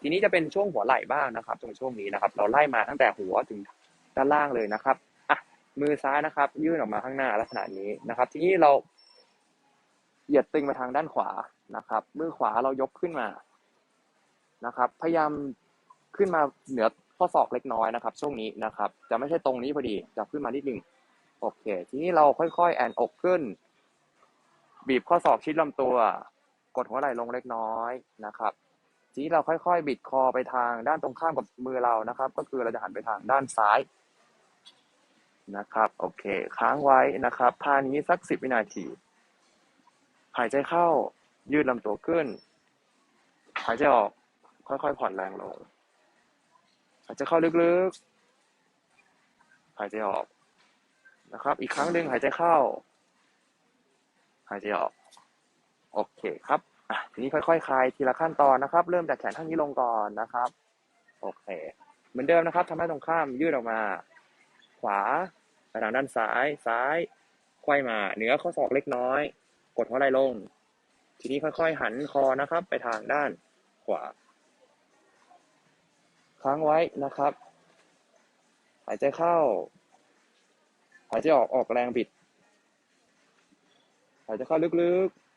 ทีนี้จะเป็นช่วงหัวไหล่บ้างนะครับตรงช่วงนี้นะครับ เราไล่มาตั้งแต่หัวถึงด้านล่างเลยนะครับอะมือซ้ายนะครับ ยื่นออกมาข้างหน้าลักษณะนี้นะครับ ทีนี้เราเหยียดตึงมาทางด้านขวานะครับ มือขวาเรายกขึ้นมานะครับ พยายามขึ้นมาเหนือข้อศอกเล็กน้อยนะครับ ช่วงนี้นะครับ จะไม่ใช่ตรงนี้พอดีจะขึ้นมานิดนึงโอเค ทีนี้เราค่อยๆ แอนอกขึ้น บีบข้อศอกชิดลำตัว กดหัวไหล่ลงเล็กน้อยนะครับ ทีนี้เราค่อยๆ บิดคอไปทางด้านตรงข้ามกับมือเรานะครับ ก็คือเราจะหันไปทางด้านซ้ายนะครับ โอเค ค้างไว้นะครับท่านี้สักสิบวินาทีหายใจเข้ายืดลำตัวขึ้น หายใจออกค่อยๆผ่อนแรงลง หายใจเข้าลึกๆ หายใจออกนะครับ อีกครั้งหนึ่งหายใจเข้า หายใจออก โอเคครับ ทีนี้ค่อยๆคลายทีละขั้นตอนนะครับ เริ่มจากแขนข้างนี้ลงก่อนนะครับ โอเค เหมือนเดิมนะครับทำให้ตรงข้ามยืดออกมา ขวาไปทางด้านซ้าย ซ้ายไขว้มา เหนือข้อศอกเล็กน้อย กดหัวไหล่ลง ทีนี้ค่อยๆ หันคอนะครับ ไปทางด้านขวา ค้างไว้นะครับ หายใจเข้า หายใจออกออกแรงบิด หายใจเข้าลึกๆ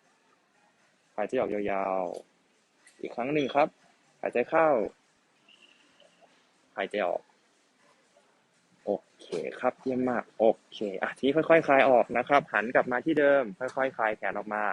หายใจออกยาวๆ อีกครั้งหนึ่งครับ หายใจเข้า หายใจออก โอเคครับเยี่ยมมาก โอเค อะทีนี้ค่อยๆคลายออกนะครับ หันกลับมาที่เดิม ค่อยๆคลายแขนออกมา